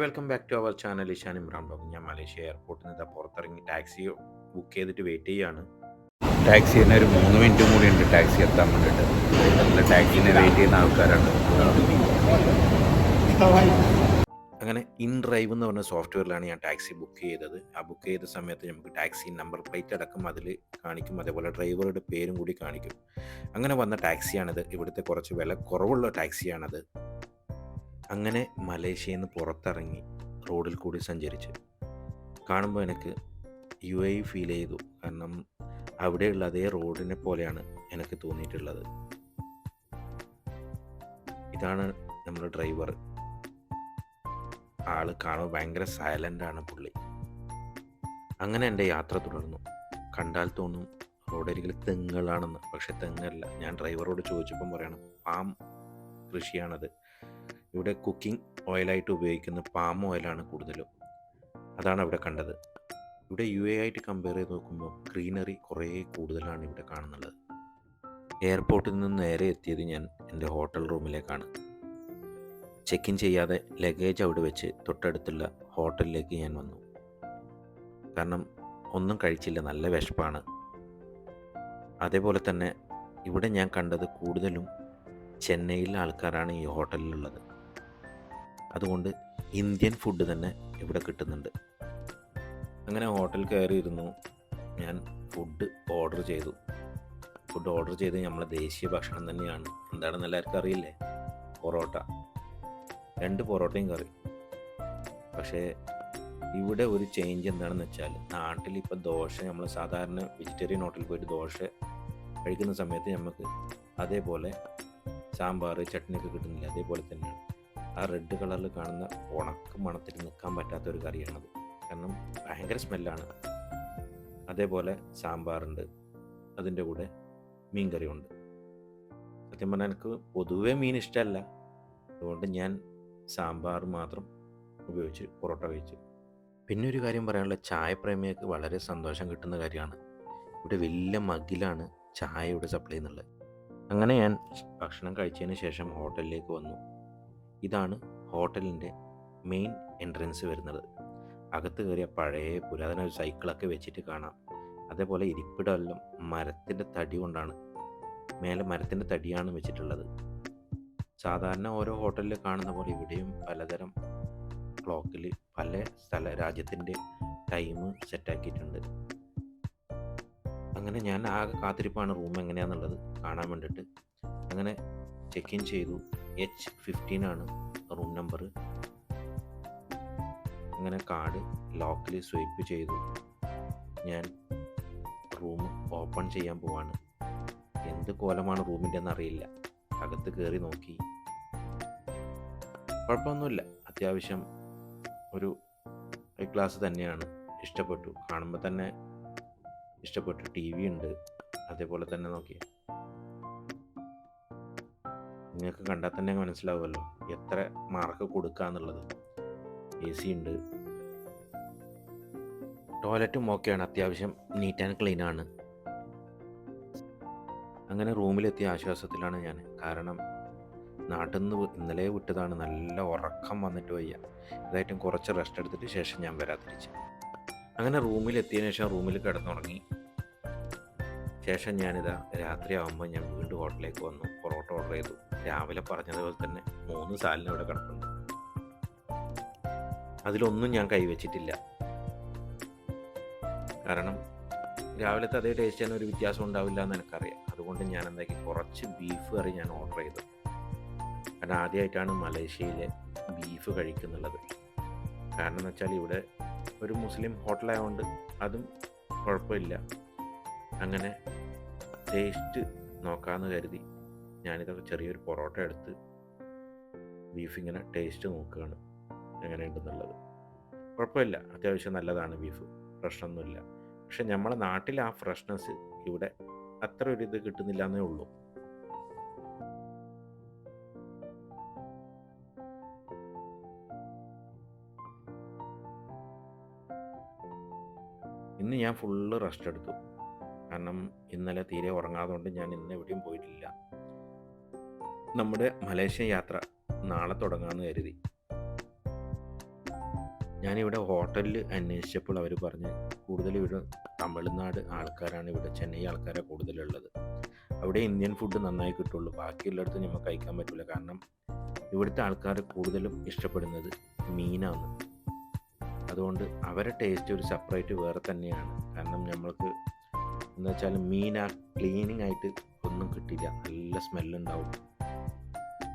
Hi welcome back to our channel Ishan Imran Babu ഞാൻ Malaysia എയർപോർട്ടിൽ നിന്ന് പുറത്തിറങ്ങി ടാക്സി ബുക്ക് ചെയ്തിട്ട് വെയിറ്റ് ചെയ്യാണ്. ടാക്സി തന്നെ ഒരു മൂന്ന് മിനിറ്റും കൂടി ഉണ്ട് ടാക്സി എത്താൻ വേണ്ടിയിട്ട് നല്ല ടാക്സിനെ വെയിറ്റ് ചെയ്യുന്ന ആൾക്കാരാണ്. അങ്ങനെ ഇൻ ഡ്രൈവ് എന്ന് പറഞ്ഞ സോഫ്റ്റ്വെയറിലാണ് ഞാൻ ടാക്സി ബുക്ക് ചെയ്തത്. ആ ബുക്ക് ചെയ്ത സമയത്ത് നമുക്ക് ടാക്സി നമ്പർ പ്ലേറ്റ് അടക്കം അതിൽ കാണിക്കും. അതേപോലെ ഡ്രൈവറുടെ പേരും കൂടി കാണിക്കും. അങ്ങനെ വന്ന ടാക്സിയാണിത് ഇവിടുത്തെ കുറച്ച് വില കുറവുള്ള ടാക്സിയാണത് അങ്ങനെ മലേഷ്യയിൽ നിന്ന് പുറത്തിറങ്ങി റോഡിൽ കൂടി സഞ്ചരിച്ച്. കാണുമ്പോൾ എനിക്ക് യു എ ഫീൽ ചെയ്തു. കാരണം അവിടെയുള്ള അതേ റോഡിനെ പോലെയാണ് എനിക്ക് തോന്നിയിട്ടുള്ളത്. ഇതാണ് നമ്മുടെ ഡ്രൈവർ. ആൾ കാണുമ്പോൾ ഭയങ്കര സൈലന്റ് ആണ് പുള്ളി. അങ്ങനെ എന്റെ യാത്ര തുടർന്നു. കണ്ടാൽ തോന്നും റോഡരികിൽ തെങ്ങുകളാണെന്ന്. പക്ഷെ തെങ്ങല്ല. ഞാൻ ഡ്രൈവറോട് ചോദിച്ചപ്പം പറയണം പാം കൃഷിയാണത്. ഇവിടെ കുക്കിംഗ് ഓയിലായിട്ട് ഉപയോഗിക്കുന്ന പാം ഓയിലാണ് കൂടുതലും. അതാണ് അവിടെ കണ്ടത്. ഇവിടെ യു എ ആയിട്ട് കമ്പയർ ചെയ്ത് നോക്കുമ്പോൾ ഗ്രീനറി കുറേ കൂടുതലാണ് ഇവിടെ കാണുന്നുള്ളത്. എയർപോർട്ടിൽ നിന്ന് നേരെ എത്തിയത് ഞാൻ എന്റെ ഹോട്ടൽ റൂമിലേക്കാണ് ചെക്ക് ഇൻ ചെയ്യാതെ ലഗേജ് അവിടെ വെച്ച് തൊട്ടടുത്തുള്ള ഹോട്ടലിലേക്ക് ഞാൻ വന്നു. കാരണം ഒന്നും കഴിച്ചില്ല നല്ല വിശപ്പാണ്. അതേപോലെ തന്നെ ഇവിടെ ഞാൻ കണ്ടത് കൂടുതലും ചെന്നൈയിലെ ആൾക്കാരാണ് ഈ ഹോട്ടലിലുള്ളത് അതുകൊണ്ട് ഇന്ത്യൻ ഫുഡ് തന്നെ ഇവിടെ കിട്ടുന്നുണ്ട്. അങ്ങനെ ഹോട്ടൽ കയറിയിരുന്നു. ഞാൻ ഫുഡ് ഓർഡർ ചെയ്തു. ഫുഡ് ഓർഡർ ചെയ്ത് നമ്മളെ ദേശീയ ഭക്ഷണം തന്നെയാണ്. എന്താണെന്ന് എല്ലാവർക്കും അറിയില്ലേ? പൊറോട്ട. രണ്ട് പൊറോട്ടയും കറി. പക്ഷേ ഇവിടെ ഒരു ചേഞ്ച് എന്താണെന്ന് വെച്ചാൽ നാട്ടിൽ ഇപ്പോൾ ദോശ നമ്മൾ സാധാരണ വെജിറ്റേറിയൻ ഹോട്ടലിൽ പോയിട്ട് ദോശ കഴിക്കുന്ന സമയത്ത് നമുക്ക് അതേപോലെ സാമ്പാർ ചട്നിയൊക്കെ കിട്ടുന്നില്ല. അതേപോലെ തന്നെയാണ്. ആ റെഡ് കളറിൽ കാണുന്ന ഉണക്ക മണത്തിൽ നിൽക്കാൻ പറ്റാത്ത ഒരു കറിയാണത്. കാരണം ഭയങ്കര സ്മെല്ലാണ് അതേപോലെ സാമ്പാറുണ്ട്. അതിന്റെ കൂടെ മീൻ കറിയുണ്ട് സത്യം പറഞ്ഞാൽ എനിക്ക് പൊതുവേ മീൻ ഇഷ്ടമല്ല അതുകൊണ്ട് ഞാൻ സാമ്പാർ മാത്രം ഉപയോഗിച്ച് പൊറോട്ട കഴിച്ചു. പിന്നെ ഒരു കാര്യം പറയാനുള്ള ചായ പ്രേമികൾക്ക് വളരെ സന്തോഷം കിട്ടുന്ന കാര്യമാണ്. ഇവിടെ വലിയ മഗ്ഗിലാണ് ചായ ഇവിടെ സപ്ലൈ ചെയ്യുന്നുള്ളത് അങ്ങനെ ഞാൻ ഭക്ഷണം കഴിച്ചതിന് ശേഷം ഹോട്ടലിലേക്ക് വന്നു. ഇതാണ് ഹോട്ടലിന്റെ മെയിൻ എൻട്രൻസ് വരുന്നത്. അകത്ത് കയറിയ പഴയ പുരാതന ഒരു സൈക്കിളൊക്കെ വെച്ചിട്ട് കാണാം. അതേപോലെ ഇരിപ്പിടമെല്ലാം മരത്തിന്റെ തടി കൊണ്ടാണ് മേലെ മരത്തിന്റെ തടിയാണ് വെച്ചിട്ടുള്ളത്. സാധാരണ ഓരോ ഹോട്ടലിൽ കാണുന്ന പോലെ ഇവിടെയും പലതരം ക്ലോക്കിൽ പല സ്ഥല രാജ്യത്തിന്റെ ടൈം സെറ്റാക്കിയിട്ടുണ്ട്. അങ്ങനെ ഞാൻ ആകെ കാത്തിരിപ്പാണ് റൂം എങ്ങനെയാണെന്നുള്ളത് കാണാൻ വേണ്ടിയിട്ട്. അങ്ങനെ ചെക്ക് ഇൻ ചെയ്തു. എച്ച് ഫിഫ്റ്റീൻ ആണ് റൂം നമ്പർ അങ്ങനെ കാർഡ് ലോക്കിൽ സ്വൈപ്പ് ചെയ്തു. ഞാൻ റൂം ഓപ്പൺ ചെയ്യാൻ പോവാണ്. എന്ത് കോലമാണ് റൂമിന്റെ എന്നറിയില്ല അകത്ത് കയറി നോക്കി. കുഴപ്പമൊന്നുമില്ല. അത്യാവശ്യം ഒരു ക്ലാസ് തന്നെയാണ്. ഇഷ്ടപ്പെട്ടു. കാണുമ്പോൾ തന്നെ ഇഷ്ടപ്പെട്ടു. ടി വി ഉണ്ട്. അതേപോലെ തന്നെ നോക്കി. നിങ്ങൾക്ക് കണ്ടാൽ തന്നെ മനസ്സിലാവുമല്ലോ. എത്ര മാർക്ക് കൊടുക്കുക എന്നുള്ളത്. എ സി ഉണ്ട് ടോയ്ലറ്റും ഓക്കെയാണ് അത്യാവശ്യം നീറ്റ് ആൻഡ് ക്ലീൻ ആണ്. അങ്ങനെ റൂമിലെത്തിയ ആശ്വാസത്തിലാണ് ഞാൻ. കാരണം നാട്ടിൽ നിന്ന് ഇന്നലെ വിട്ടതാണ്. നല്ല ഉറക്കം വന്നിട്ട് വയ്യ. ഇതായിട്ടും കുറച്ച് റെസ്റ്റ് എടുത്തിട്ട് ശേഷം ഞാൻ വരാൻ തിരിച്ച്. അങ്ങനെ റൂമിലെത്തിയതിനു ശേഷം റൂമിൽ കിടന്നുറങ്ങി. ശേഷം ഞാനിതാ രാത്രി ആകുമ്പോൾ ഞാൻ വീണ്ടും ഹോട്ടലിലേക്ക് വന്നു. പൊറോട്ട ഓർഡർ ചെയ്തു. രാവിലെ പറഞ്ഞതുപോലെ തന്നെ മൂന്ന് സാലിന് ഇവിടെ കിടപ്പുണ്ട്. അതിലൊന്നും ഞാൻ കൈവച്ചിട്ടില്ല. കാരണം രാവിലത്തെ അതേ ടേസ്റ്റ് തന്നെ ഒരു വ്യത്യാസം ഉണ്ടാവില്ല എന്ന് എനിക്കറിയാം. അതുകൊണ്ട് ഞാൻ എന്താക്കി? കുറച്ച് ബീഫ് കറി ഞാൻ ഓർഡർ ചെയ്തു. കാരണം ആദ്യമായിട്ടാണ് മലേഷ്യയിലെ ബീഫ് കഴിക്കുന്നുള്ളത്. കാരണം എന്ന് വെച്ചാൽ ഇവിടെ ഒരു മുസ്ലിം ഹോട്ടലായതുകൊണ്ട് അതും കുഴപ്പമില്ല. അങ്ങനെ ടേസ്റ്റ് നോക്കാമെന്ന് കരുതി. ഞാനിതൊക്കെ ചെറിയൊരു പൊറോട്ട എടുത്ത് ബീഫ് ഇങ്ങനെ ടേസ്റ്റ് നോക്കുകയാണ് എങ്ങനെയുണ്ടെന്നുള്ളത്. കുഴപ്പമില്ല. അത്യാവശ്യം നല്ലതാണ് ബീഫ് പ്രശ്നമൊന്നുമില്ല. പക്ഷെ നമ്മളെ നാട്ടിൽ ആ ഫ്രഷ്നെസ് ഇവിടെ അത്ര ഒരു ഇത് കിട്ടുന്നില്ല എന്നേ ഉള്ളൂ. ഇന്ന് ഞാൻ ഫുള്ള് റെസ്റ്റ് എടുത്തു. കാരണം ഇന്നലെ തീരെ ഉറങ്ങാതുകൊണ്ട് ഞാൻ ഇന്ന് എവിടെയും പോയിട്ടില്ല. നമ്മുടെ മലേഷ്യൻ യാത്ര നാളെ തുടങ്ങാമെന്ന് കരുതി. ഞാനിവിടെ ഹോട്ടലിൽ അന്വേഷിച്ചപ്പോൾ അവർ പറഞ്ഞ് കൂടുതൽ ഇവിടെ തമിഴ്നാട് ആൾക്കാരാണ് ഇവിടെ ചെന്നൈ ആൾക്കാരാണ് കൂടുതലുള്ളത്. അവിടെ ഇന്ത്യൻ ഫുഡ് നന്നായി കിട്ടുള്ളൂ. ബാക്കിയുള്ളിടത്ത് നമുക്ക് കഴിക്കാൻ പറ്റില്ല കാരണം ഇവിടുത്തെ ആൾക്കാർ കൂടുതലും ഇഷ്ടപ്പെടുന്നത് മീനാണ്. അതുകൊണ്ട് അവരുടെ ടേസ്റ്റ് ഒരു സെപ്പറേറ്റ് വേറെ തന്നെയാണ്. കാരണം നമ്മൾക്ക് എന്ന് വെച്ചാൽ മീൻ ആ ക്ലീനിങ് ആയിട്ട് ഒന്നും കിട്ടില്ല. നല്ല സ്മെല്ലുണ്ടാവും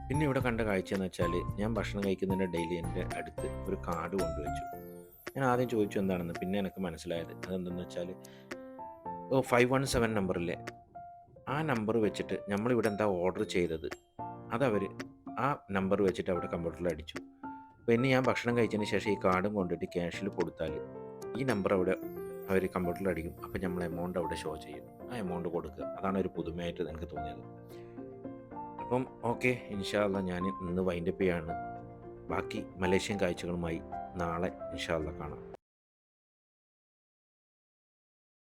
പിന്നെ ഇവിടെ കണ്ട കാഴ്ച എന്ന് വെച്ചാൽ ഞാൻ ഭക്ഷണം കഴിക്കുന്നതിന്റെ ഡെയിലി എന്റെ അടുത്ത് ഒരു കാർഡ് കൊണ്ടുവച്ചു. ഞാൻ ആദ്യം ചോദിച്ചു എന്താണെന്ന് പിന്നെ എനിക്ക് മനസ്സിലായത് അതെന്തെന്ന് വെച്ചാൽ ഓ ഫൈവ് വൺ സെവൻ നമ്പറിലെ ആ നമ്പർ വെച്ചിട്ട് നമ്മളിവിടെ എന്താ ഓർഡർ ചെയ്തത്? അതവർ ആ നമ്പർ വെച്ചിട്ട് അവിടെ കമ്പ്യൂട്ടറിൽ അടിച്ചു. അപ്പോൾ ഇനി ഞാൻ ഭക്ഷണം കഴിച്ചതിന് ശേഷം ഈ കാർഡും കൊണ്ടിട്ട് ക്യാഷിൽ കൊടുത്താൽ ഈ നമ്പർ അവിടെ അവർ കമ്പ്യൂട്ടറിൽ അടിക്കും. അപ്പോൾ നമ്മൾ എമൗണ്ട് അവിടെ ഷോ ചെയ്യും. ആ എമൗണ്ട് കൊടുക്കുക. അതാണ് ഒരു പുതുമയായിട്ട് എനിക്ക് തോന്നിയത്. അപ്പം ഓക്കെ ഇൻഷാല്ല ഞാൻ ഇന്ന് വൈൻഡപ്പ് ചെയ്യാണ്. ബാക്കി മലേഷ്യൻ കാഴ്ചകളുമായി നാളെ ഇൻഷാല്ല കാണാം.